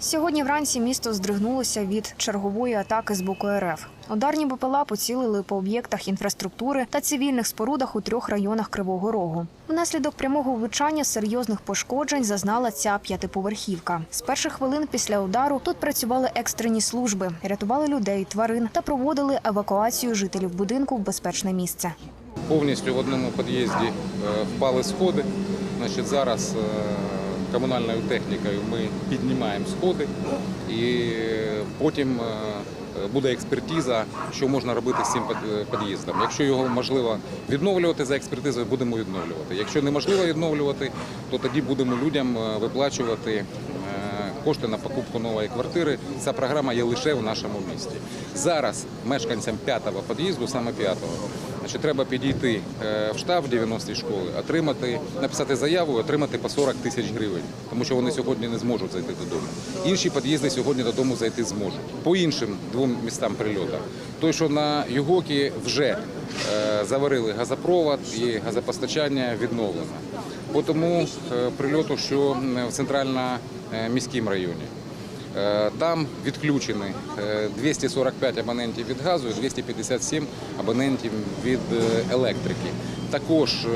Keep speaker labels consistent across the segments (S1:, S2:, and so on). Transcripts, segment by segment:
S1: Сьогодні вранці місто здригнулося від чергової атаки з боку РФ. Ударні БПЛА поцілили по об'єктах інфраструктури та цивільних спорудах у трьох районах Кривого Рогу. Внаслідок прямого влучання серйозних пошкоджень зазнала ця п'ятиповерхівка. З перших хвилин після удару тут працювали екстрені служби, рятували людей, тварин та проводили евакуацію жителів будинку в безпечне місце.
S2: Повністю в одному під'їзді е, впали сходи. Значить, зараз е, комунальною технікою ми піднімаємо сходи і потім е, буде експертиза, що можна робити з цим під'їздом. Якщо його можливо відновлювати за експертизою, будемо відновлювати. Якщо неможливо відновлювати, то тоді будемо людям е, виплачувати е, кошти на покупку нової квартири. Ця програма є лише в нашому місті. Зараз мешканцям п'ятого під'їзду, саме п'ятого, значить, треба підійти е, в штаб 90-ї школи, отримати, написати заяву, і отримати по 40 тисяч гривень, тому що вони сьогодні не зможуть зайти додому. Інші під'їзди сьогодні додому зайти зможуть. По іншим двом містам прильоту. Той, що на Югокі вже е, заварили газопровод і газопостачання відновлено. По тому е, прильоту, що в центрально-міському районі. Е, Там відключені е, 245 абонентів від газу і 257 абонентів від е, електрики. Також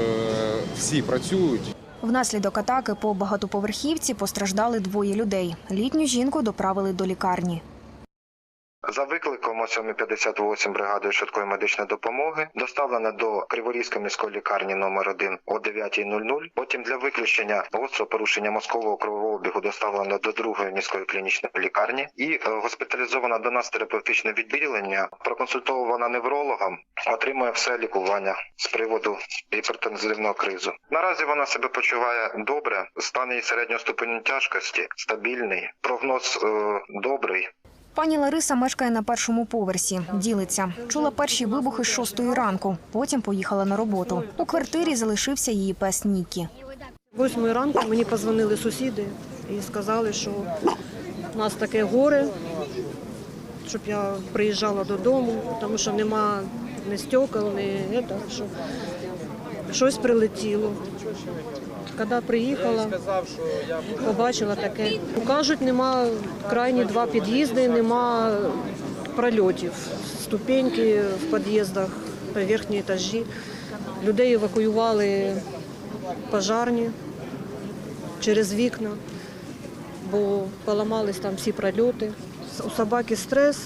S2: всі працюють.
S1: Внаслідок атаки по багатоповерхівці постраждали двоє людей. Літню жінку доправили до лікарні.
S3: За викликом о 7.58 бригадою швидкої медичної допомоги доставлено до Криворізької міської лікарні номер 1 о 9.00. Потім для виключення гострого порушення мозкового кровообігу доставлено до другої міської клінічної лікарні і е, госпіталізована до нас терапевтичне відділення, проконсультована неврологом, отримує все лікування з приводу гіпертензивного кризу. Наразі вона себе почуває добре, стан її середнього ступеню тяжкості стабільний, прогноз е, добрий.
S1: Пані Лариса мешкає на першому поверсі. Ділиться. Чула перші вибухи з шостої ранку. Потім поїхала на роботу. У квартирі залишився її пес Нікі.
S4: Восьмої ранку мені позвонили сусіди і сказали, що у нас таке горе, щоб я приїжджала додому, тому що нема ні стекол, ні що щось прилетіло. Коли приїхала, побачила таке. Кажуть, нема крайні два під'їзди, нема прольотів, ступеньки в під'їздах, верхні етажі. Людей евакуювали пожарні через вікна, бо поламались там всі прольоти. У собаки стрес.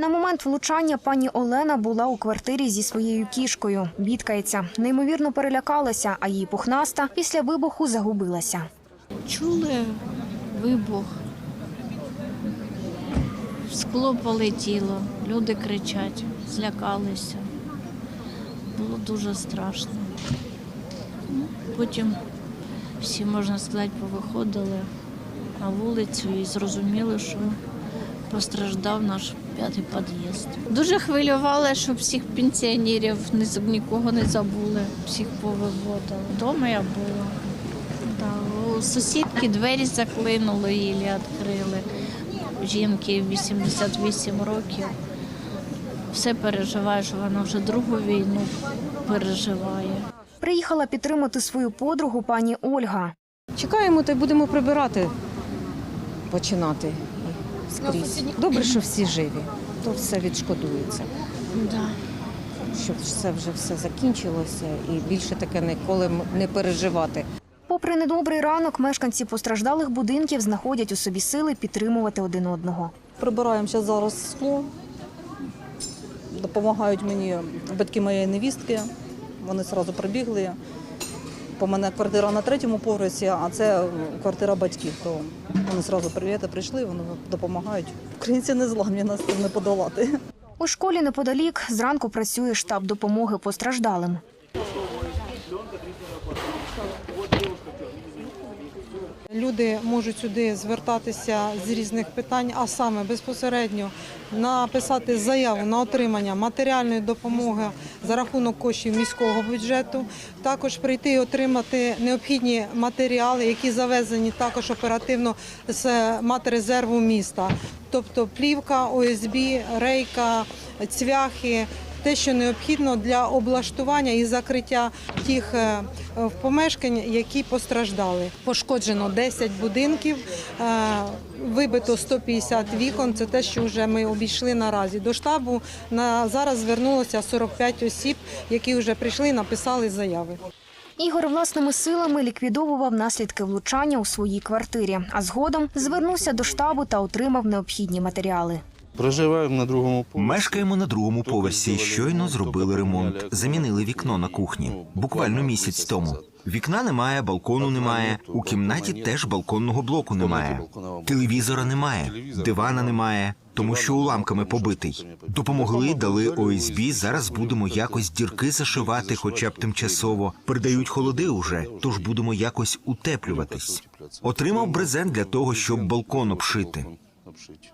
S1: На момент влучання пані Олена була у квартирі зі своєю кішкою. Бідкається, неймовірно перелякалася, а її пухнаста після вибуху загубилася.
S5: Чули вибух, скло полетіло, люди кричать, злякалися. Було дуже страшно. Ну, Потім всі, можна сказати, повиходили на вулицю і зрозуміли, що постраждав наш п'ятий під'їзд. Дуже хвилювали, щоб всіх пенсіонерів не нікого не забули, всіх повиводили. Вдома я була. Да, у сусідки двері заклинули, її відкрили. Жінки 88 років. Все переживає, що вона вже другу війну переживає.
S1: Приїхала підтримати свою подругу пані Ольга.
S6: Чекаємо та й будемо прибирати, починати скрізь. Добре, що всі живі, то все відшкодується.
S5: Да.
S6: Щоб це вже все закінчилося і більше таке ніколи не переживати.
S1: Попри недобрий ранок, мешканці постраждалих будинків знаходять у собі сили підтримувати один одного.
S7: Прибираємо зараз скло. Допомагають мені батьки моєї невістки. Вони одразу прибігли. По мене квартира на третьому поверсі, а це квартира батьків. То вони одразу привіти прийшли, вони допомагають. Українці не зламні, нас не подолати.
S1: У школі неподалік зранку працює штаб допомоги постраждалим.
S8: Люди можуть сюди звертатися з різних питань, а саме безпосередньо написати заяву на отримання матеріальної допомоги за рахунок коштів міського бюджету. Також прийти і отримати необхідні матеріали, які завезені також оперативно з матерезерву міста, тобто плівка, ОСБ, рейка, цвяхи. Те, що необхідно для облаштування і закриття тих е, е, помешкань, які постраждали. Пошкоджено 10 будинків, е, вибито 150 вікон. Це те, що вже ми обійшли наразі. До штабу на зараз звернулося 45 осіб, які вже прийшли написали заяви.
S1: Ігор власними силами ліквідовував наслідки влучання у своїй квартирі, а згодом звернувся до штабу та отримав необхідні матеріали.
S9: Проживаємо на другому поверсі.
S10: Мешкаємо на другому поверсі. Щойно зробили ремонт. Замінили вікно на кухні. Буквально місяць тому. Вікна немає, балкону немає. У кімнаті теж балконного блоку немає. Телевізора немає, дивана немає, тому що уламками побитий. Допомогли, дали ОСБ. Зараз будемо якось дірки зашивати, хоча б тимчасово. Передають холоди уже, тож будемо якось утеплюватись. Отримав брезент для того, щоб балкон обшити.
S9: обшити.